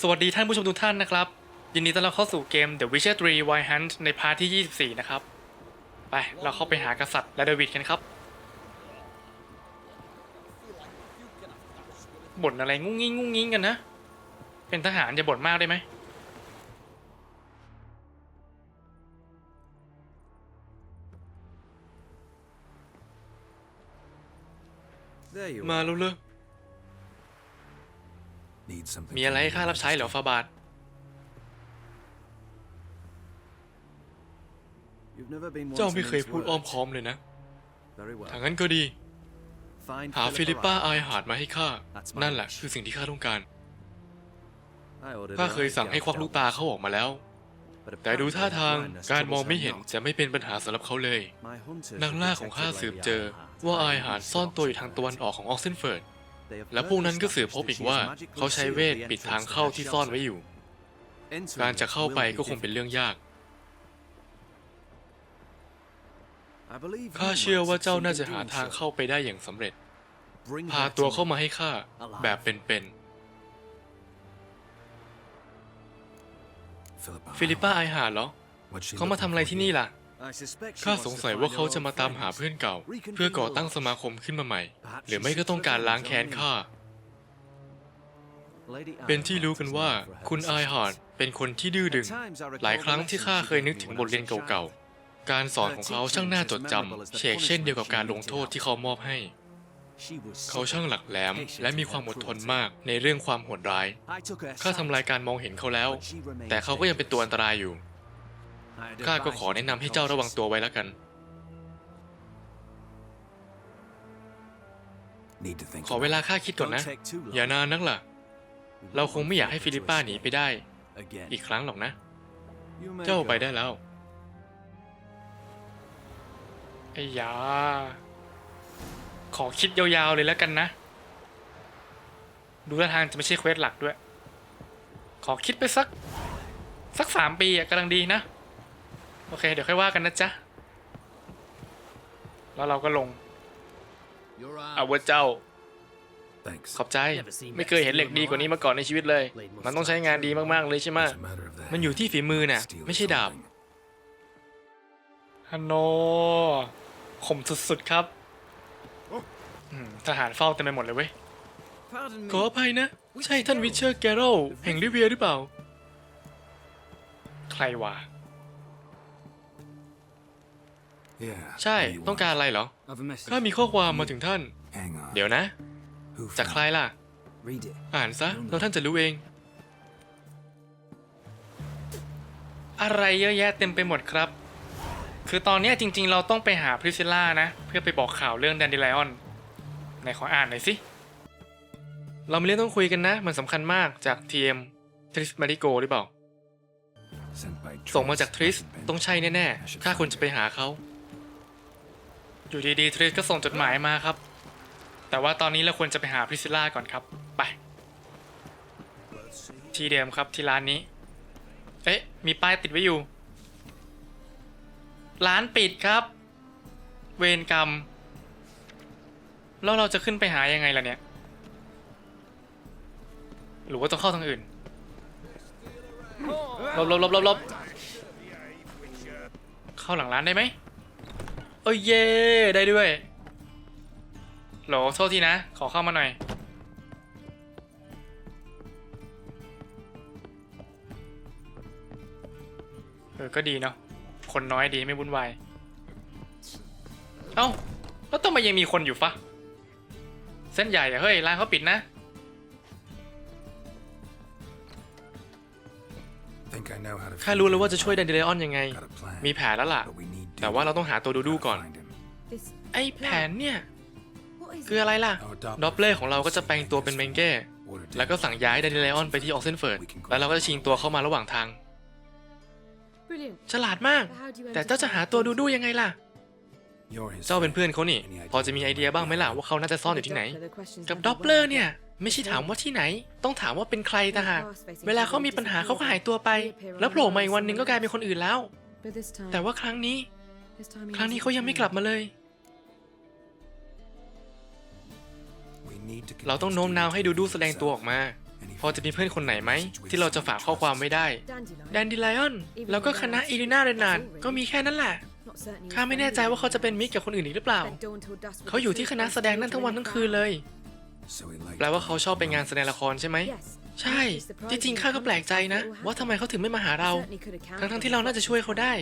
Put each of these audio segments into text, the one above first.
สวัสดีท่านผู้ชมทุกท่านนะครับ ยินดีต้อนรับเข้าสู่เกม The Witcher 3 Wild Hunt ในพาร์ทที่ 24 นะครับ ไป เราเข้าไปหากษัตริย์และเดวิดกันครับบ่นอะไรงุ้งงิ้งงุ้งงิ้งกันนะ เป็นทหารจะบ่นมากได้ไหม There you มา are. แล้วเลย Need something. มีอะไรให้ข้ารับใช้เหรอฟาบาท You've never been one เจ้า to ไม่เคย mince พูดอ้อม words. ค้อมเลยนะ Very well. ถ้างั้นก็ดี Find หาฟิลิปป้า Philippa อายหาดมาให้ข้า That's my นั่นแหละ wish. คือสิ่งที่ข้าต้องการ I ordered ข้า her เคย eyes สั่งให้ควัก gouged ลูก out, ตาเขาออกมาแล้ว but แต่ดู apparently ท่า her ทาง blindness การมอง troubles ไม่ her เห็น not. จะไม่เป็นปัญหาสำหรับเขาเลย My hunters นัก have ล่าของข้า detected สืบ Lady เจอ Ironheart ว่า hiding อาย in หาร the ซ่อนตัวอยู่ Oxenford. ทางตะวันออกของออกเซนเฟิร์ด They have และพวกนั้นก็สืบพบอีกว่า เขาใช้เวทปิดทางเข้าที่ซ่อนไว้อยู่ Entering การจะเข้าไป will be ก็คงเป็นเรื่องยาก I believe ข้า you เชื่อ might ว่าเจ้า succeed น่า in จะหา doing ทาง so. เข้าไปได้อย่างสำเร็จ Bring พา her ตัว to เข้า me. มาให้ข้าแบบเป็น Philippa. ๆฟิลิปป้าไอายหาดเหรอ What's she เขามาทำอะไร looking for ที่ here? นี่ล่ะ I suspect she ข้า wants ส to งสัย find ว่า her เขาจะ old มาตามหา friends. เพื่อนเก่า Reconvene เพื่อก่อตั้ง the สมาคมขึ้นมาใหม่ Perhaps หรือไม่ก็ต้องการล้างแค้นข้า Lady เป็นที่รู้ Ironheart กัน is ว่า known for her คุณไอายฮาร์ดเป็นคนที่ดื้อดึง At times I recall หลายครั้ง the ที่ข้า lessons เคยนึกถึงบทเรียนเก่าๆ การสอนของเขาช่างน่าจดจำเชกเช่นเดียวกับการลงโทษที่เขามอบให้ She was เขาช่างหลักแหลม patient และมีความอดทนมากในเรื่องความโหดร้าย I took her ข้า aside, ทำลายการมองเห็นเขาแล้ว but she remained แต่เขาก็ยังเป็นตัวอันตรายอยู่ I ข้าก็ advise ขอ you to แนะ be นำให้เจ้าระวัง cautious. ตัวไว้แล้วกัน Need to think ขอเวลา about ข้าคิดก่อนนะ Don't take too long. อย่านานนักล่ะ เราคงไม่อยากให้ฟิลิปป้าหนีไปได้ Again. อีกครั้งหรอกนะ You may เจ้า go. ไปได้แล้ว ไอ้ยา ขอคิดยาวๆเลยแล้วกันนะ ดูท่าทางจะไม่ใช่เควสหลักด้วย ขอคิดไปสัก สักสามปีอะกำลังดีนะ โอเค เดี๋ยวค่อยว่ากันนะจ๊ะ แล้วเราก็ลง Your เอาว่าเจ้า Thanks. ขอบใจ ไม่เคยเห็นเหล็กดีกว่านี้มาก่อนในชีวิตเลย มันต้องใช้งานดีมากๆเลยใช่ไหม It's a matter of that. มันอยู่ที่ฝีมือน่ะ Steel ไม่ใช่ดาบ something. ฮันโนขมสุดๆครับอืมทหารเฝ้าเต็มไปหมดเลยเว้ย Pardon me. ขออภัยนะ ใช่ท่านวิเชอร์แกโรลแห่งลิเวียหรือเปล่า ใครวะ ใช่ what do you ต้อง want? การอะไรเหรอ I've a message. ข้ามีข้อความมาถึงท่าน Hang on. เดี๋ยวนะ Who จาก from? ใครล่ะ Read it. อ่านซะ แล้วท่านจะรู้เอง อะไรเยอะแยะเต็มไปหมดครับ คือตอนเนี้ยจริง ๆ เราต้องไปหาพริซิล่านะ เพื่อไปบอกข่าวเรื่องแดนดิไลออนไหนขออ่านหน่อยสิ เรามีเรื่องต้องคุยกันนะ มันสำคัญมากจาก TM ทริสมาริโกหรือเปล่า Sent by ส่งมาจากทริส Hasn't been. ต้องใช่แน่ๆข้าควรจะไปหาเขา อยู่ดีๆทริสก็ส่งจดหมายมาครับ แต่ว่าตอนนี้เราควรจะไปหาพริซิล่าก่อนครับ ไป ที่เดิมครับที่ร้านนี้ เอ๊ะ มีป้ายติดไว้อยู่ ร้านปิดครับ เวรกรรม แล้วเราจะขึ้นไปหายังไงล่ะเนี่ย หรือว่าต้องเข้าทางอื่นลบลบลบลบลบเข้าหลังร้านได้ไหม เอ้ยเย่ได้ด้วยโหลโทษทีนะ ขอเข้ามาหน่อย เออ ก็ดีเนาะ คนน้อยดีไม่วุ่นวาย เอ้า แล้วทำไมยังมีคนอยู่ฟะ เส้นใหญ่อะเฮ้ย ร้านเขาปิดนะ Think I know how to ข้ารู้แล้วว่าจะช่วยแดนเดเลออนยังไง Got a plan. มีแผนแล้วล่ะ But we need แต่ว่าเราต้องหาตัวดูดู Gotta ก่อน find him. This ไอ้แผนเนี่ย what is คืออะไรล่ะ Our Doppler ดอปเลอร์ของเราก็จะแปลงตัวเป็นเมงเก้ Ordered แล้วก็สั่งย้ายแดนเดเลออนไปที่ออกเซนเฟิร์ด แล้วเราก็จะชิงตัวเข้ามาระหว่างทาง brilliant? ฉลาดมาก But how do you แต่เจ้าจะหาตัวดูดูยังไงล่ะ You're his เจ้าเป็นเพื่อนเขานี่ Any idea พอจะมีไอเดียบ้างไหมล่ะว่าเขาน่าจะซ่อนอยู่ที่ไหน The questions กับ have ด been อปเลอร์ well เนี่ยไม่ใช่ถามว่าที่ไหน ต้องถามว่าเป็นใครต่างหาก เวลาเขามีปัญหาเขาก็หายตัวไป แล้วโผล่มาอีกวันหนึ่งก็กลายเป็นคนอื่นแล้ว But this time, แต่ว่าครั้งนี้ this time he ครั้งนี้ hasn't เขายังไม่กลับมาเลย We need to เราต้อง convince โน้มน้าว Dean ให้ to ดูดู prove แสดงตัวอ himself. อกมา Any พอจะมีเพื่อนคนไหนไหม ที่เราจะฝากข้อความไว้ได้ Dandelion. แดนดิไลออนแล้วก็คณะอีลิน่าเรนานก็มีแค่นั้นแหละ Not certain he was ข้าไม่แน่ใจ friendly ว่าเขา with จะเป็นมิตรกับคนอื่นอีกหรือเปล่า Spent dawn till dusk with เขาอยู่ที่ the คณะแสดงนั่นทั้งวันทั้งคืนเลย So he liked แปลว่าเขาชอบไปงานแสดงละครใช่ไหม Yes. ใช่ จริงๆ ข้าก็แปลกใจนะ ว่าทำไมเขาถึงไม่มาหาเรา Certainly could account ทั้ง for ทั้งๆที่เราน่าจะช่วยเขาได้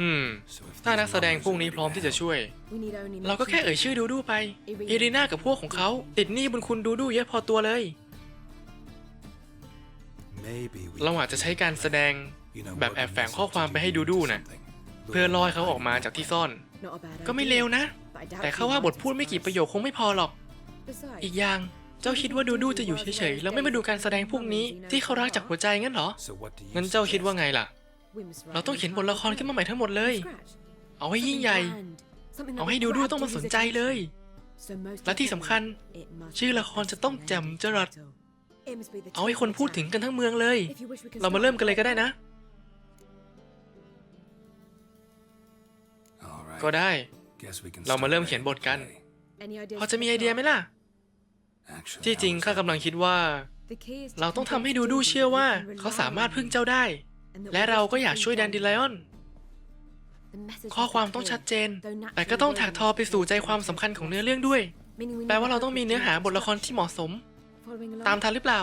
อืม So if ถ้า these นักแสดง numbers พวกนี้ are พร้อมที่จะช่วย We need only เราก็แค่ mention เอ่ยชื่อดูดูไปอีรีน่ากับพวกของเขาติดหนี้บุญคุณดูดูเยอะพอตัวเลย Maybe we เราอาจจะใช้การแสดง you know, แบบ work แอบ a แฝง message ข้อความ to ไปให้ดู Judy ดู or นะ something. เพื่อล่อให้เขาออกมาจากที่ซ่อน Not a bad ก็ไม่ idea. เลวนะ But I doubt แต่ he ข้าว่า might บทพูดไม่กี่ประโยคคงไม่พอหรอก Besides, อีกอย่างเจ้าคิดว่าดูดูจะอยู่เฉยๆแล้วไม่มาดูการแสดงพวกนี้ที่เขารักจากหัวใจงั้นเหรอ So what do you งั้นเจ้าคิดว่า suggest? ไงล่ะ we must write เราต้องเขียนบทละครขึ้นมาใหม่ทั้งหมดเลย from scratch. เอาให้ยิ่งใหญ่ Something grand. Something that เอาให้ will ดูดู grab ต้องมา Judy's สนใจเลย attention. So most และที่สำคัญ importantly, it must ชื่อ be ละครจะต้องแจ่มจรัส It must be the เอาให้คนพูดถึงกันทั้งเมืองเลย If you wish, we can เรามา start เริ่มกันเลยก็ได้นะ All right. ก็ได้ Guess we can เรามา start เริ่ม right เขียนบท away. กัน Any ideas พอจะ for มี the ไอเดีย plot? ไหมล่ะ Actually, ที่จริง I was ข้ากำลังคิดว่า The key is to เราต้องทำให้ดูดู convince เชื่อ Judy ว่า we can เขา rely สามารถ on พึ่ง him เจ้าได้ and that และ we เรา wish ก็ to อยาก please ช่วยแดนดิไลออน The message ข้อ must be ความต้อง clear, ชัดเจน though naturally แต่ก็ต้องถักทอไปสู่ใจ wording ความสำคัญของเนื้อเรื่องด้วย meaning we แปล need ว่าเราต้องมีเนื้อหา appropriate บทละครที่เหมาะสม following along. ตามทันหรือเปล่า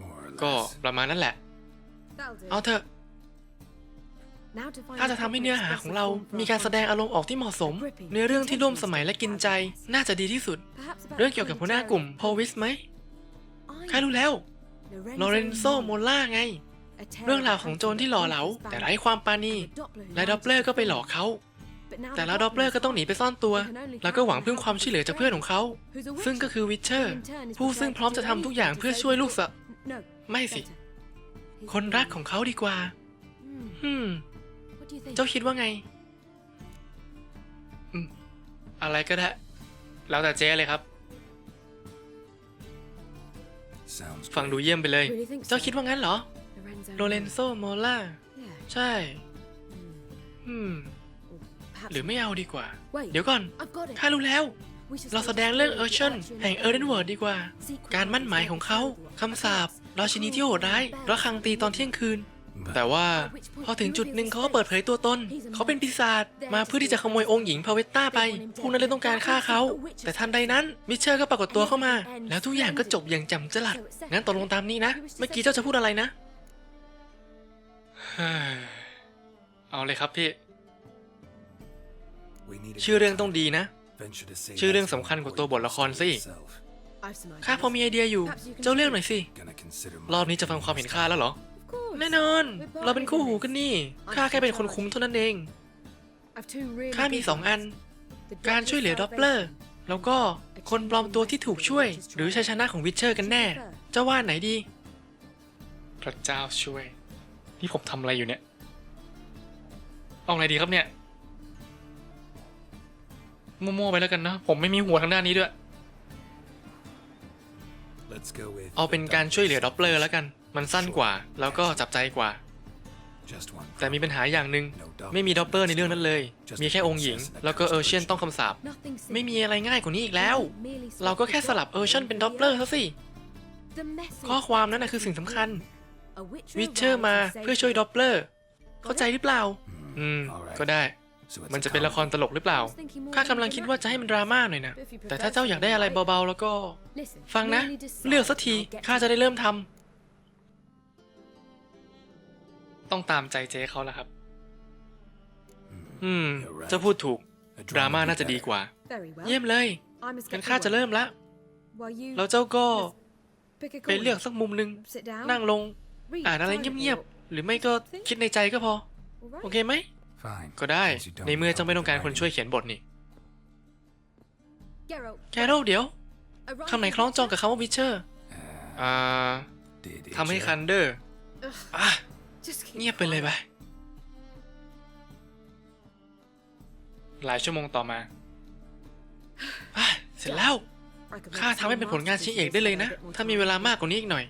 more or ก็ less. ประมาณนั้นแหละ That'll do. เอาเถอะ Now to find ถ้าจะ the ทำให้ proper เนื้อหาของเรา expressive form for มี our การแสดง content. อารมณ์ออกที่เหมาะสม เนื้อเรื่องที่ร่วมสมัยและกินใจ น่าจะดีที่สุด Perhaps about เรื่องเกี่ยวกับหัวหน้ากลุ่มพอวิสไหม I ข้ารู้แล้ว Lorenzo โลเรนโซโมล่าไง a tale เรื่องราวของโจรที่หล่อเหลา แต่ไร้ความปราณีและดอปเปอร์ก็ไปหลอกเขา But now แต่แล้ว the ดอปเปอร์ก็ต้องหนีไปซ่อนตัว แล้วก็หวังพึ่งความช่วยเหลือจากเพื่อนของเขา who's a witch ซึ่งก็คือวิเชอร์ who in turn is ผู้ซึ่ง prepared พร้อม to จะ do ทำทุกอย่าง anything to เพื่อ save ช่วย the ลูกสะ No, ไม่สิ better. คนรักของเขาดีกว่า Hmm, ฮึม what do you think? เจ้าคิดว่าไงอืมอะไรก็ได้ แล้วแต่เจ๊เลยครับ ฟัง great. ดูเยี่ยมไปเลย Really think so? เจ้าคิดว่างั้นเหรอ Lorenzo โลเรนโซโมล่า Yeah. ใช่ Hmm. อืม Perhaps หรือไม่เอาดีกว่า Wait. เดี๋ยวก่อน I've got it. ข้ารู้แล้ว We should เรา stage แสดงเรื่อง the เออร์ชัน story แห่งเออร์เดนเวิร์ดดีกว่า Secret การมั่นหมายของเขา คำสาปราชินีที่โหดร้ายระฆังตีตอนเที่ยงคืน But แต่ว่าพอถึงจุดหนึ่งเขาก็เปิดเผยตัวตน เขาเป็นปีศาจมาเพื่อที่จะขโมยองค์หญิงพาเวตต้าไป พวกนั้นเลยต้องการฆ่าเขา แต่ทันใดนั้นมิเชอร์ก็ปรากฏตัวเข้ามา แล้วทุกอย่างก็จบอย่างจำจลัด งั้นตกลงตามนี้นะ เมื่อกี้เจ้าจะพูดอะไรนะเฮ้ยเอาเลยครับพี่ we need a ชื่อ good เรื่องต้อง time. ดีนะ Venture to say ชื่อเรื่อง that's สำคัญ more กว่าตัวบทละครสิ important than itself. I've some ข้า ideas. พอมีไอเดียอยู่ เจ้าเลือกหน่อยสิ Gonna consider รอบนี้จะฟังความเห็นข้าแล้วเหรอ Of course. แน่นอน เราเป็นคู่หูกันนี่ข้าแค่เป็นคนคุมเท่านั้นเอง I've two really ข้ามี big สองอัน ones. The การช่วยเหลือด็อปเปอร์ แล้วก็คนปลอมตัวที่ถูกช่วย หรือชัยชนะของวิเชอร์กันแน่เจ้าว่าไหนดี พระเจ้าช่วย นี่ผมทำอะไรอยู่เนี่ย เอาไงดีครับเนี่ยมั่วๆไปแล้วกันนะ ผมไม่มีหัวทางด้านนี้ด้วย Let's go with เอาเป็นการช่วยเหลือด็อปเปอร์แล้วกัน มันสั้นกว่าแล้วก็จับใจกว่า just one แต่มีปัญหาอย่างหนึ่งไม่มีด็อปเปอร์ในเรื่องนั้นเลย มีแค่องค์หญิง แล้วก็เออร์เชียนต้องคำสาป Nothing simple. ไม่มีอะไรง่ายกว่านี้อีกแล้ว Merely เราก็แค่สลับเออร์เชียนเป็นด็อปเปอร์ซะสิ The message ข้อความนั้นนะคือสิ่งสำคัญ A witcher วิเชอร์มา arrives and เพื่อช่วยด็อปเปอร์เข้าใจหรือเปล่า อืม ก็ได้ So it's มัน a จะเป็นละคร comedy. ตลกหรือเปล่า ข้ากำลังคิดว่าจะให้มันดราม่าหน่อยนะ แต่ถ้าเจ้าอยากได้อะไรเบาๆ แล้วก็ Listen, ฟังนะ merely decide เลือกสักที and I'll get ข้าจะได้เริ่มทำ ต้องตามใจเจ๊เขาแล้วครับ อืม เจ้าพูดถูก A ดราม่า would be น่าจะดี better. กว่า Very well. เยี่ยมเลย I must งั้น get ข้าจะ to เริ่ work. มละ While you แล้วเจ้าก็ pick a ไปเลือก corner. สักมุมหนึ่ง Sit down. นั่งลง read อ่านอะไร silently เงียบ or- ๆหรือไม่ก็คิดในใจก็พอ All right. โอเคไหม Fine. ก็ได้ since you don't ในเมื่อ need เจ้าไม่ต้องการ help คนช่วยเขียนบทนี่ Geralt, แคโรลเดี๋ยว arrive คำไหนคล้องจองกับคำว่าวิเชอร์อ่า Did ทำให้ itcher. คันเดอร์ อะ Just keep เงียบไปเลยไป หลายชั่วโมงต่อมาอะเสร็จแล้ว I could ข้า make ทำให้เป็นผลงานชิ้นเอกได้เลยนะ ถ้ามีเวลามากกว่านี้อีกหน่อย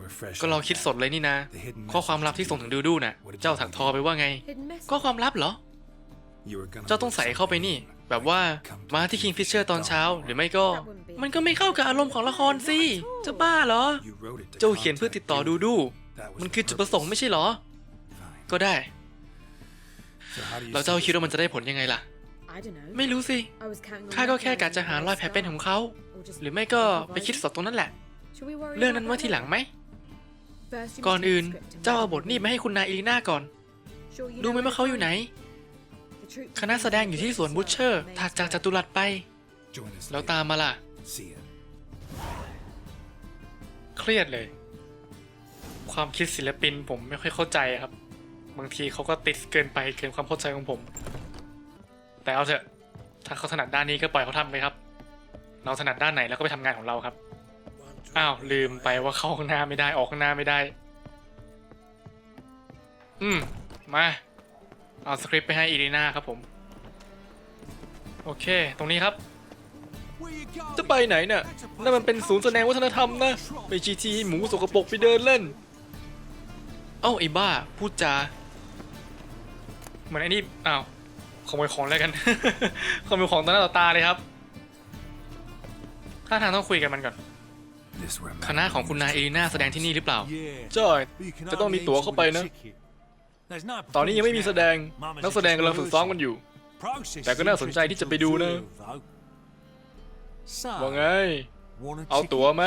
We're fresh ก็ลอง like คิด that. สดเลยนี่นะ ข้อความลับที่ส่งถึงดูดูน่ะ เจ้าถักทอไปว่าไง Hidden message. ก็ความลับเหรอ You were gonna เจ้าต้อง leave ใส่เข้าไปนี่ something แบบว่ามาที่ Kingfisher ตอนเช้า หรือไม่ก็ มันก็ไม่เข้ากับอารมณ์ของละครสิ จะบ้าเหรอ You wrote it to เจ้าเขียนเพื่อติดต่อดูดู That was มัน the คือจุดประสงค์ไม่ใช่เหรอ Fine. ก็ได้ So how do you แล้ว see เจ้า this คิดว่ามันจะได้ผลยังไงล่ะ I don't know. ไม่รู้สิ I was counting on ข้าก็ that แค่กะ going จะหารอยแผลเป็นของเขา or just หรือไม่ก็ไปคิด improvise สอบตรงนั้นแหละ Shall we worry เรื่อง about นั้นไว้ that ทีหลัง later? ไหม First, you ก่อน must read อื่น the script and เจ้า write เอา it บทนี้ down. มาให้คุณนายอีลีน่าก่อน Sure you ดู know ไหม where ว่า to เขาอยู่ find ไหน it? The troupe คณะแสดงอยู่ที่สวนบูชเชอร์ ถัดจากจัตุรัสไป Join us แล้ว later. ตามมาล่ะ See ya. เครียดเลย ความคิดศิลปินผมไม่ค่อยเข้าใจครับ บางทีเขาก็ติดเกินไปเกินความเข้าใจของผม แต่เอาเถอะ ถ้าเขาถนัดด้านนี้ก็ปล่อยเขาทำไปครับ เราถนัดด้านไหนแล้วก็ไปทำงานของเราครับ อ้าวลืมไปว่าเข้าข้างหน้าไม่ได้ออกข้างหน้าไม่ได้ อืมมาเอาสคริปต์ไปให้อีลีนาครับผม โอเค ตรงนี้ครับ จะไปไหนเนี่ยนั่นมันเป็นศูนย์แสดงวัฒนธรรมนะ ไปจีทีหมูสกปรกไปเดินเล่น เอ้าไอ้บ้า พูดจา เหมือนไอ้นี่อ้าวขโมยของแล้วกัน ขโมยของต่อหน้าต่อตาเลยครับถ้าทางต้องคุยกันมันก่อน This where คณะของคุณนายเอลีน่าแสดงที่นี่หรือเปล่า Yeah. ใช่ But you can จะต้องมี only ตั๋ว enter เข้า with ไป a นะ ticket. There's no ตอนนี้ยังไม่มีแสดง Mama's นักแสดงกำลังฝึกซ้อมกันอยู่ Process แต่ก็น่าสนใจที่จะไปดูนะ So, ว่าไง want a เอา ticket? ตั๋วไหม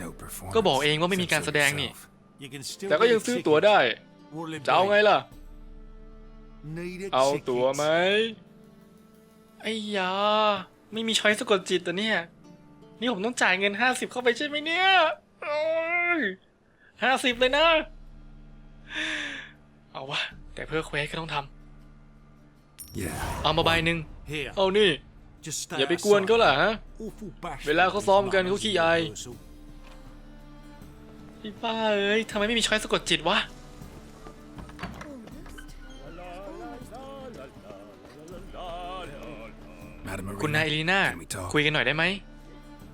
No performance. ก็บอกเองว่าไม่มีการแสดงนี่ Yourself. You can still แต่ก็ยัง get a ซื้อ ticket. ตั๋วได้ What'll it จะเอา be? ไงล่ะ Need a เอา ticket. ตั๋วไหม ไอ้ยา ไม่มีช้อยสะกดจิตแต่เนี่ย นี่ผมต้องจ่ายเงินห้าสิบเข้าไปใช่ไหมเนี่ยห้าสิบเลยนะ เอาวะ แต่เพื่อเควสก็ต้องท Yeah. ำเอามาใบหนึ่ง Here, เอานี่ just stay อย่าไปกวนเขาล่ะฮะ Awful bashful เวลาเขาซ้อมกัน with เขาขี้อาย rehearsal. พี่ป้าเอ้ยทำไมไม่มีช้อยสะกดจิตวะ Madam คุณนายเอ Marina, ลีน่า can we talk? คุยกันหน่อยได้ไหม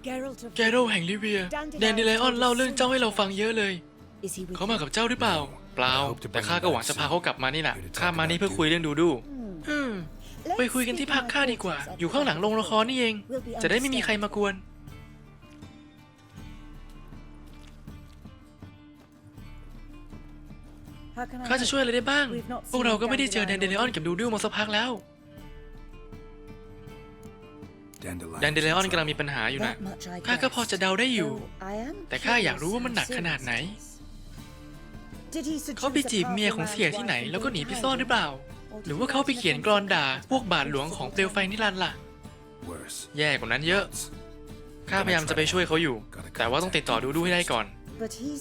Geralt of แกโรแห่งลิเวีย แดนดิไลออนเล่าเรื่องเจ้าให้เราฟังเยอะเลย Is he with เขามากับเจ้าหรือเปล่า เปล่า แต่ข้าก็หวังจะพาเขากลับมานี่แหละข้ามานี่เพื่อคุยเรื่องดูดูอืมไปคุยกันที่พักข้าดีกว่า อยู่ข้างหลังโรงละครนี่เอง จะได้ไม่มีใครมากวน ข้าจะช่วยอะไรได้บ้าง พวกเราก็ไม่ได้เจอแดนเดเลออนกับดูดูมาสักพักแล้ว Dandelion แดนเดเลออนกำลังมีปัญหาอยู่นะข้าก็พอจะเดาได้อยู่ แต่ข้าอยากรู้ว่ามันหนักขนาดไหน เขาไปจีบเมียของเสียที่ไหน แล้วก็หนีไปซ่อนหรือเปล่า หรือว่าเขาไปเขียนกรอนด่า พวกบาทหลวงของเปลวไฟนิรันดร์ล่ะ worse. แย่กว่านั้นเยอะ ข้าพยายามจะไปช่วยเขาอยู่ แต่ว่าต้องติดต่อดูดูให้ได้ก่อน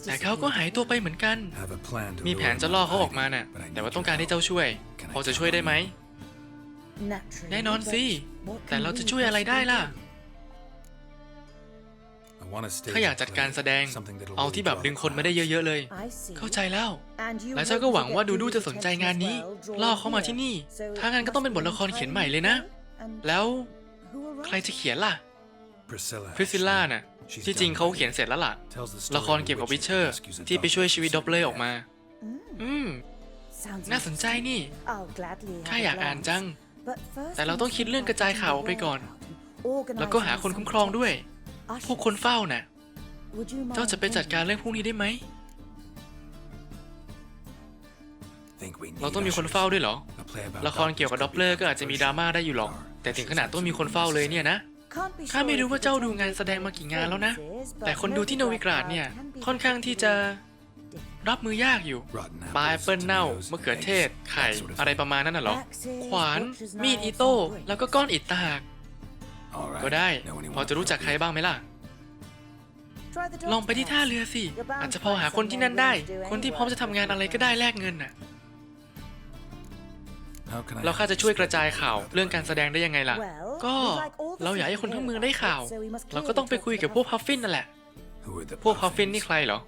แต่เขาก็หายตัวไปเหมือนกัน Have a plan to มี lure แผน him จะ out ล่อ of เขาออกมา hiding, น่ะ but I แต่ need ว่า your ต้องการให้ help. เจ้าช่วย Can I พอจะ count ช่วยได้ on ไหม you? แน่นอนสิ แต่เราจะช่วยอะไรได้ล่ะ I want to stage ถ้าอยาก a จัดการ play, แสดง something that'll เอา really ที่แบบ draw ดึง the คนมาได้ crowd. เยอะ ๆ เลย เข้าใจแล้ว และเจ้าก็หวังว่าดูดูจะสนใจงานนี้ ล่อเขามาที่นี่ ถ้างั้นก็ต้องเป็นบทละครเขียนใหม่เลยนะ แล้ว ใครจะเขียนล่ะ Priscilla พริซิลล่า actually. น่ะ She's ที่จริง done เขา great. เขียนเสร็จแล้วล่ะ Tells the story ละคร of a เกี่ยวกับ witch วิ that เชอร์ rescues a ที่ไปช่วยชีวิต doctor ด็อบเลอร์ from ออกมา อืม น่าสนใจนี่ข้าอยากอ่านจัง แต่เราต้องคิดเรื่องกระจายข่าวออกไปก่อน แล้วก็หาคนคุ้มครองด้วย พวกคนเฝ้าน่ะ เจ้าจะไปจัดการเรื่องพวกนี้ได้ไหม Think we need เราต้องมีคนเฝ้าด้วยเหรอ a play about ละครเกี่ยวกับด็อบเลอร์ก็อาจจะมีดราม่าได้อยู่หรอก แต่ถึงขนาดต้องมีคนเฝ้าเลยเนี่ยนะ ข้าไม่รู้ว่าเจ้าดูงานแสดงมากี่งานแล้วนะ แต่คนดูที่โนวิกราดเนี่ย ค่อนข้างที่จะรับมือยากอยู่ Rotten ปลาแอป apples, เปิลเน่า tomatoes, มะเขือเทศ eggs, ไข่ that sort of อะไร thing. ประมาณนั้นน่ะเหรอ ขวาน มีดอิโต้ แล้วก็ก้อนอิฐตางหาก All right. ก็ได้ Know anyone พอจะรู้จักใครบ้างไหมล่ะ ลองไปที่ท่าเรือสิ อาจจะพอหาคนที่นั่นได้ คนที่พร้อมจะทำงานอะไรก็ได้แลกเงินน่ะ How can I เราข้า help จะ this ช่วยก trip ระจายข่าว effectively? เรื่องการแสดงได้ยังไงล่ะ ก็เราอยากให้คนทั้งเมืองได้ข่าว เราก็ต้องไปคุยกับพวกพัฟฟินนั่นแหละ Who are the พวกพัฟฟิน puffins? นี่ใครเหรอ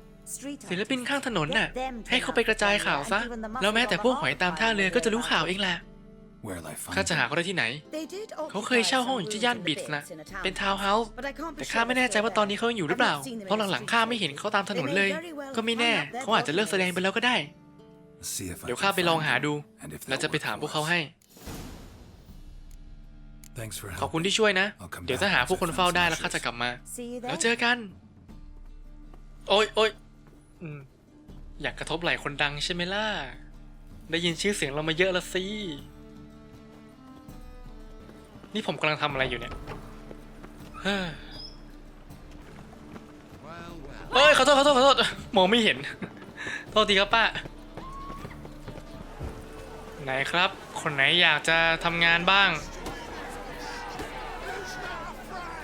ศิลปินข้างถนนน่ะ ให้เขาไปกระจายข่าวซะ แล้วแม้แต่พวกหอยตามท่าเรือก็จะรู้ข่าวเองแหละ Where'll I find ข้าจะหา them? เขาได้ที่ไหน เขาเขาเคเคยยเช่าเช่าห้ห้อองงออยู่ยู่ที่ที่ย่าย่านนบิบิดดส์ส์นะนะ เป็เป็นนทาทาววน์น์เฮาเฮาส์ส์แต่แต่ข้าข้าไม่ไม่แน่แน่ใจใจว่าว่าตตออนนนี้นี้เขาเขายัยังงออยู่ยู่หหรืรืออเปเปล่าล่าเพเพราะราะหหลัลังงๆๆข้าข้าไม่ไม่เห็เห็นนเขาเขาตาตามมถถนนนนเลเลยยก็ก็ไม่ไม่แน่แน่ เขาเขาอาอาจจจะจะเลิเลิกกแสแสดดงงไปไปแล้แล้ววก็ก็ได้ได้ See if I เดี๋ยว can ข้าไปลอง find หา them. ดู And if แล้ว they'll จะไป work ถาม for พวกเขา us. ให้ Thanks for ขอบคุณ helping. ที่ช่วยนะ เดี๋ยวถ้าหาพวกคนเฝ้าได้แล้วข้าจะกลับมา See you แล้ว there. เจอกัน โอ้ยโอ้ยอืมอยากกระทบไหล่คนดังใช่ไหมล่ะ ได้ยินชื่อเสียงเรามาเยอะละสิ นี่ผมกำลังทำอะไรอยู่เนี่ย เฮ้ย Well, well. เอ้ยขอโทษขอโทษขอโทษมองไม่เห็น โทษทีครับป้า ไหนครับ คนไหนอยากจะทำงานบ้าง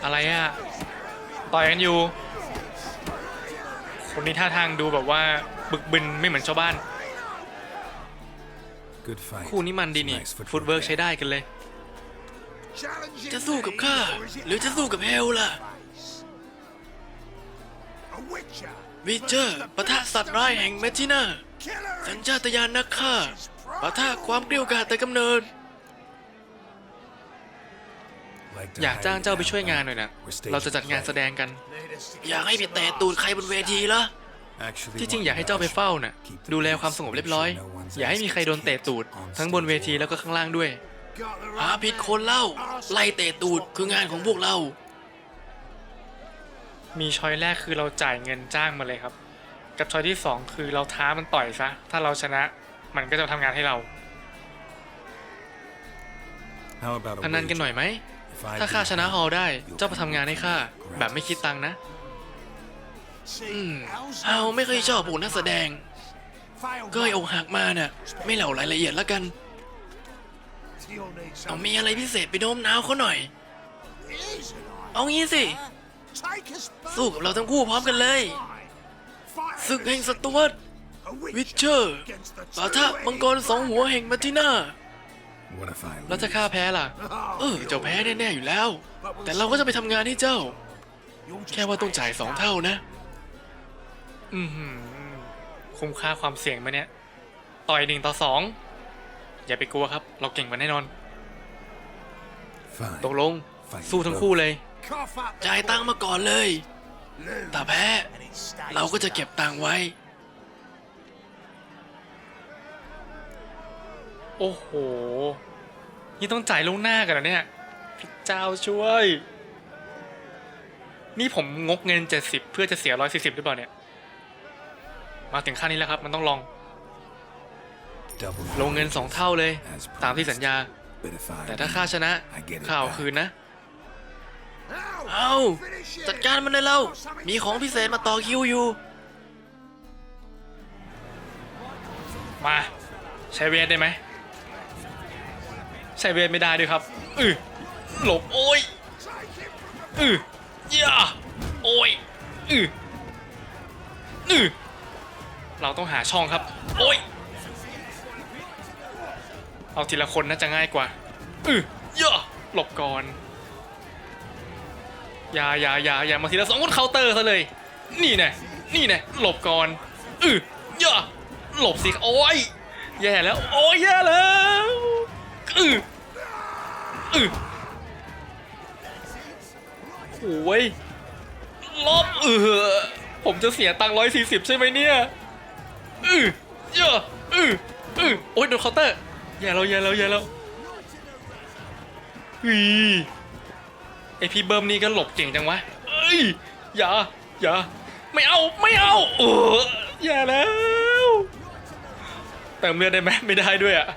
อะไรอะต่อยกันอยู่ คนนี้ท่าทางดูแบบว่าบึกบึนไม่เหมือนชาวบ้าน Good fight. คู่นี้มันดีนี่ Nice footwork ฟุตเวิร์ก there. ใช้ได้กันเลย Challenging จะสู้กับ me, ข้า or is it หรือจะสู้กับเฮลล่ะ A witcher. วิเจอร์ปะทะสัตว์ร้ายแห่งเมทินา Killer. สัญชาตญาณนักฆ่า ปะทะความเกลียวกราดแต่กำเนิด Like to อยาก hire จ้าง you เจ้าไป down ช่วยงาน there. หน่อยนะ We're staging เราจะจัดงาน a แส play. ดงกัน Need us to อยากให้ไป get แตะ some ตูดใครบนเวทีละ Actually ที่จริง want อยากให้เจ้าไป you เฝ้าน่ะ Keep the ดูแล peace. ความสงบ Make เรียบร้อย sure no one's อย่าให้มีใครโดนเตะตูด on ทั้งบนเวทีแล้วก็ข้างล่างด้วย Got the หา right ผิด man. คนเล่า Ask ไล่เตะตูดคืองานของพวกเรา มีช้อยแรกคือเราจ่ายเงินจ้างมาเลยครับ กับช้อยที่สองคือเราท้ามันต่อยซะ ถ้าเราชนะ มันก็จะทำงานให้เรา How about a พนันกันหน่อย wager? ไหม If I ถ้าข้า beat ชนะ you, ฮอลได้ you'll เจ้ามาทำงานให้ข้า come แบบไม่คิดตังค์นะ See, อืม how's เฮาไม่เคยชอบพวกนักแสดง Failed ก็ไอ้อกหักมาน่ะ ไม่เล่ารายละเอียดแล้วกัน You'll need ต้อง some มีอะไรพิเศษไปโน้มน้าวเขาหน่อย easy, เอางี้สิ Take us สู้กับเราทั้งคู่พร้อมกันเลย Fight ศึกแห่งสตวรรษ a วิ witcher เชอร์ against the ปะทะ two-headed มังกรสองหัวแห่งมาทิน่า What if I แล้วถ้า lose? ข้าแพ้ล่ะ เออ เจ้าแพ้แน่ๆอยู่แล้ว แต่เราก็จะไปทำงานให้เจ้า You'll just แค่ว่าต้องจ่าย pay สอง us เท่านะ อือหือคุ้มค่าความเสี่ยงไหมเนี่ย ต่อยหนึ่งต่อสอง อย่าไปกลัวครับ เราเก่งกว่าแน่นอน Fine. ตกลง สู้ทั้งคู่เลย Cough up the จ่ายตังค์มาก่อนเลย lose แต่แพ้ and it stays เราก็จะเก็บตังค์ไว้ โอ้โห นี่ต้องจ่ายล่วงหน้ากันเหรอเนี่ยพระเจ้าช่วย นี่ผมงกเงิน70เพื่อจะเสีย140หรือเปล่าเนี่ย มาถึงขั้นนี้แล้วครับ มันต้องลอง Double ลงเงิน2เท่าเลย as ตามที่สัญญา promised. But if I แต่ถ้า win, ข้าชนะ I get it ข้าเอา back. คืนนะ Now, เอา finish it. จัดการมันเลยเรา มีของพิเศษมาต่อคิวอยู่ มา ใช้เวทได้ไหม ใช้เวทไม่ได้ด้วยครับอือหลบโอ้ยอือย่าโอ้ยอืออือเราต้องหาช่องครับ โอ้ยเอาทีละคนน่าจะง่ายกว่าอือย่าหลบก่อนอย่าอย่าอย่าอย่ามาทีละสองคนเคาน์เตอร์ซะเลย นี่แน่นี่แน่หลบก่อนอือย่าหลบสิโอ้ยแย่แล้ว โอ้ยแย่แล้วอือ อือโอ้ยลบเออผมจะเสียตังค์ร้อยสี่สิบใช่ไหมเนี่ยอือย่าอืออือโอ้ยโดนเคาน์เตอร์แย่แล้วแย่แล้วแย่แล้วฮีไอพี่เบิ้มนี่ก็หลบเก่งจังวะเอ้ยอย่าอย่าไม่เอาไม่เอาเอออย่าแล้วเติมเลือดได้ไหมไม่ได้ด้วยอะ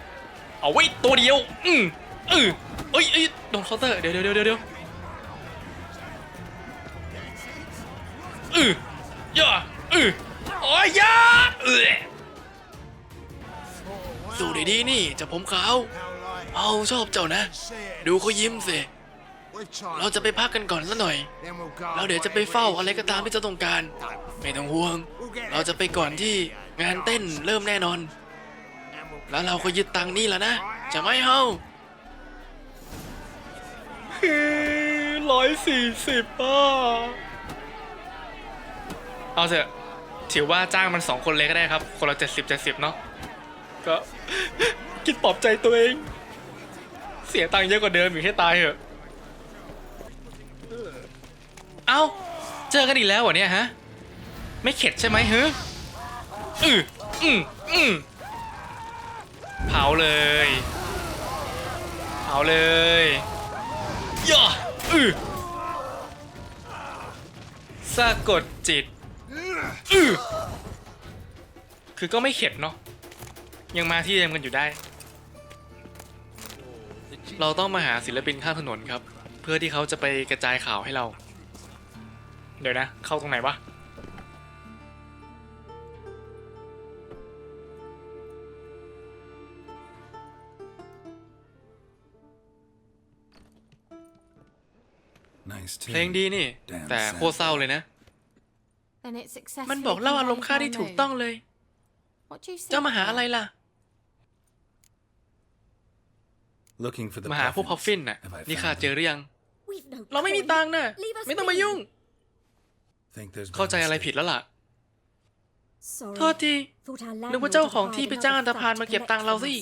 เอาไว้ตัวเดียว อืม อือเอ้ยเอ้ยโดนเคาน์เตอร์เดี๋ยวเดี๋ยวเดี๋ยวเดี๋ยวอืออย่าเออโอ้ยอย่าเออสู้ดีๆนี่จะผมขาวเอาชอบเจ้านะ ดูเขายิ้มสิเราจะไปพักกันก่อนสักหน่อย Then we'll go แล้วเดี๋ยวจะไปเฝ้าอะไรก็ตามที่เจะต้องการ ไม่ต้องห่วง เราจะไปก่อนที่งานเต้นเริ่มแน่นอน แล้วเราก็ยึดตังนี่แหละนะ จะไม่เฮา ร้อยสี่สิบอะเอาเถอะถือว่าจ้างมันสองคนเลยก็ได้ครับ คนละเจ็ดสิบเจ็ดสิบเนาะก็คิดปลอบใจตัวเอง เสียตังค์เยอะกว่าเดิมอยู่ให้ตายเถอะเอ้า เจอกันอีกแล้วเหรอเนี่ยฮะ ไม่เข็ดใช่ไหมเฮึอืออืมอืมเผาเลย เผาเลย ย่าอือสะกดจิตอือคือก็ไม่เข็ดเนาะยังมาที่เดิมกันอยู่ได้ เราต้องมาหาศิลปินข้างถนนครับ เพื่อที่เขาจะไปกระจายข่าวให้เรา เดี๋ยวนะ เข้าตรงไหนวะ เพลงดีนี่ แต่โคตรเศร้าเลยนะ มัมันนบบออกกเล่าเล่าอาอารรมมณ์ณ์ข้าข้าได้ได้ถูถูกกต้ต้อองงเลย เจ้าเจ้ามามาหาอะไรล่ะ Looking for the มาหาพวกพัฟ puffins. ฟินน่ะ Have I นี่ข้า found เจอ them? หรือยัง เราไม่มีตังค์น่ะ ไม่ต้องมายุ่ง Think there's been เข้าใจ a อะไร mistake. ผิดแล้วล่ะ โทโทษษทีทีนึนึกกว่าว่าเจ้าเจ้าขขอองงที่ที่ไปไปจ้าจ้างงอัอันนธธพาพาลลมามาเก็เก็บบตัตังงค์ค์เราเราสิ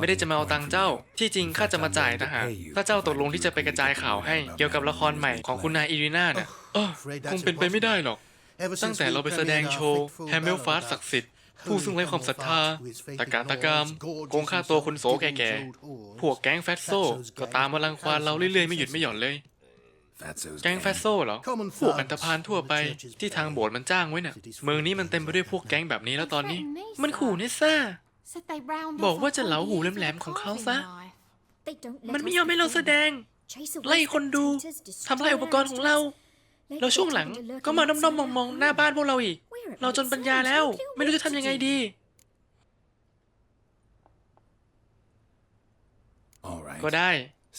ไม่ได้จะมาเอา any ตังค์เจ้า ที่จริงข้าจะมาจ่ายทหารถ้าเจ้าตกลงที่จะไปกระจายข่าวให้เกี่ยวกับละครใหม่ของคุณนายอีรีนาน่ะเออคงเป็นไปไม่ได้หรอก ตั้งแต่เราไปแสดงโชว์แฮมเมลฟาสศักดิ์สิทธิ์ผู้ซึ่งไร้ความศรัทธาตะกาตะกาม โกงฆ่าตัวคนโสแก่ๆ พวกแก๊งแฟตโซก็ตามมาลังควานเราเรื่อยๆ ไม่หยุดไม่หย่อนเลย Fatso's แก๊งแฟตโซเหรอ พวกอันธพาลทั่วไปที่ทางโบสถ์มันจ้างไว้น่ะ เมืองนี้มันเต็มไปด้วยพวกแก๊งแบบนี้แล้วตอนนี้ มันขู่เนซ่า บอกว่าจะเหลาหูแหลมๆของเขาซะ มันไม่ยอมให้เราแสดง ไล่คนดูทำลายอุปกรณ์ของเรา แล้วช่วงหลังก็มาด้อมๆมองๆหน้าบ้านพวกเราอีก เราจนปัญญาแล้ว ไม่รู้จะทำยังไงดี All right. ก็ได้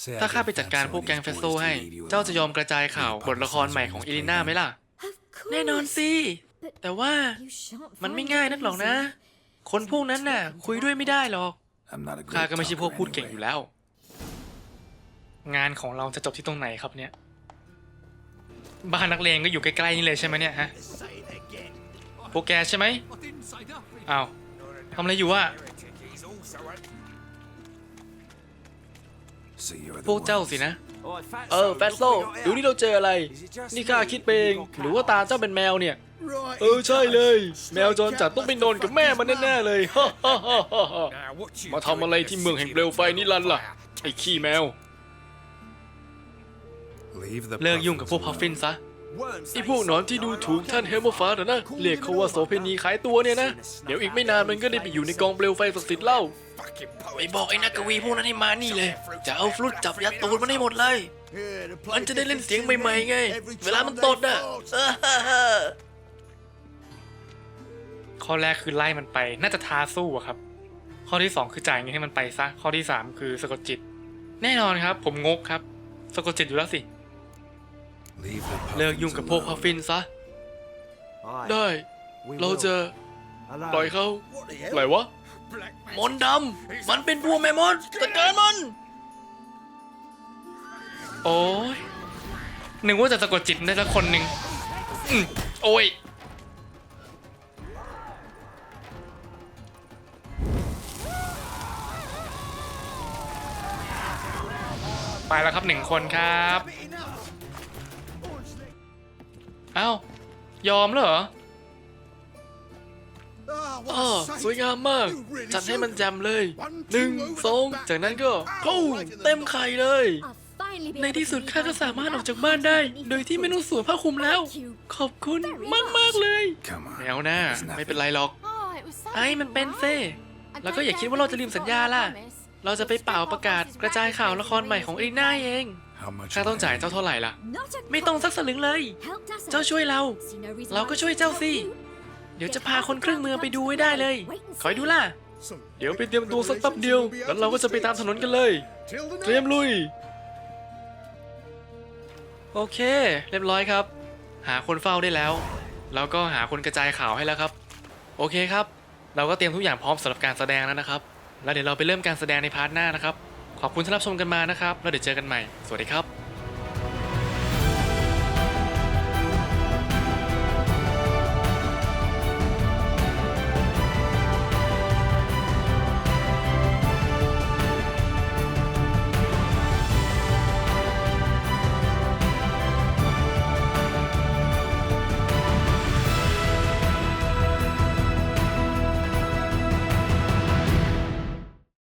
Say I ถ้าข้า get ไปจัดการ Fatso พวก and แก๊ง his แฟตโซ boys to ให้ leave you เจ้าจะยอม alone. กระจายข่าวบทละครใหม่ของอีลีน่าไหมล่ะ แน่นอนสิ แต่ว่ามัมันนไม่ไม่ง่าง่ายยนันักกหหรรออกกนะนะ คนพวกนั้นน่ะ คุยด้วยไม่ได้หรอก I'm not a ข้า great ก็ไม่ใช่พวก talker พูดเก่งอยู่ anyway. แล้ว งานของเราจะจบที่ตรงไหนครับเนี่ย บ้านนักเลงก็อยู่ใกล้ๆนี่เลยใช่ไหมเนี่ยฮะ พวกแกใช่ไหมอ้าวทำอะไรอยู่อะ So you're the พวกเจ้า ones. สินะ เออแฟตโซเดี๋ยวนี้เราเจออะไร นี่ข้าคิดไปเอง หรือว่าตาเจ้าเป็นแมวเนี่ย เออใช่เลย แมวจรจัดต้องไปนอนกับแม่มันแน่ๆเลยฮ่าฮ่าฮ่าฮ่าฮ่ามาทำอะไรที่เมืองแห่งเปลวไฟนิรันดร์ล่ะ ไอ้ขี้แมว Leave the เลิกยุ่งกับพวกพัฟฟิน puffins ซะไอ้พวกหนอนที่ดูถูกท่านเฮมเบอร์ฟาร์นะเรียกเขาว่าโสเพณีขายตัวเนี่ยนะ เดี๋ยวอีกไม่นานมันก็ได้ไปอยู่ในกองเปลวไฟศักดิ์สิทธิ์เล่าไปบอกไอ้นักกวีพวกนั้นให้มานี่เลย จะเอาฟลุตจับยัดตูดมันให้หมดเลย มันจะได้เล่นเสียงใหม่ๆไง เวลามันตดอะ ข้อแรกคือไล่มันไป น่าจะท้าสู้อะครับ ข้อที่สองคือจ่ายเงินให้มันไปซะ ข้อที่สามคือสะกดจิต แน่นอนครับ ผมงกครับ สะกดจิตอยู่แล้วสิ Leave the เลิกยุ่งกับพวกพัฟฟินซะ ได้ เราจะปล่อยเขาอะไรวะ มนต์ดำ มันเป็นพวกแม่มดจัดการมัน โอ้ยนึกว่าจะสะกดจิตได้สักคนหนึ่งอืมโอ้ย ไปแล้วครับหนึ่งคนครับเอ้ายอมแล้วเหรออ่าสวยงามมาก จัดให้มันแจมเลยหนึ่งสองจากนั้นก็เข้าเต็มไข่เลย ในที่สุดข้าก็สามารถออกจากบ้านได้ โดยที่ไม่ต้องสวมผ้าคลุมแล้ว ขอบคุณมากมากๆเลย Come on. แมวหน้า It's nothing. ไม่เป็นไรหรอก ไอ้มันเป็นเซ่แล้วก็อย่าคิดว่าเราจะลืมสัญญาล่ะ เราจะไปเป่าประกาศกระจายข่าวละครใหม่ของอีน่าเอง How much ข้า am ต้อง I จ่าย paying? เจ้าเท่าไหร่ล่ะ ไม่ต้องสักสลึงเลย เจ้าช่วยเรา เราก็ช่วยเจ้าสิ เดี๋ยวจะพาคนครึ่งเมืองไปดูให้ได้เลย คอยดูล่ะ เดี๋ยวไปเตรียมตัวสักแป๊บเดียว แล้วเราก็จะไปตามถนนกันเลย เตรียมลุย โอเค เรียบร้อยครับ หาคนเฝ้าได้แล้ว แล้วก็หาคนกระจายข่าวให้แล้วครับ โอเคครับ เราก็เตรียมทุกอย่างพร้อมสำหรับการแสดงแล้วนะครับ แล้วเดี๋ยวเราไปเริ่มการแสดงในพาร์ทหน้านะครับ ขอบคุณที่รับชมกันมานะครับ แล้วเดี๋ยวเจอกันใหม่ สวัสดีครับ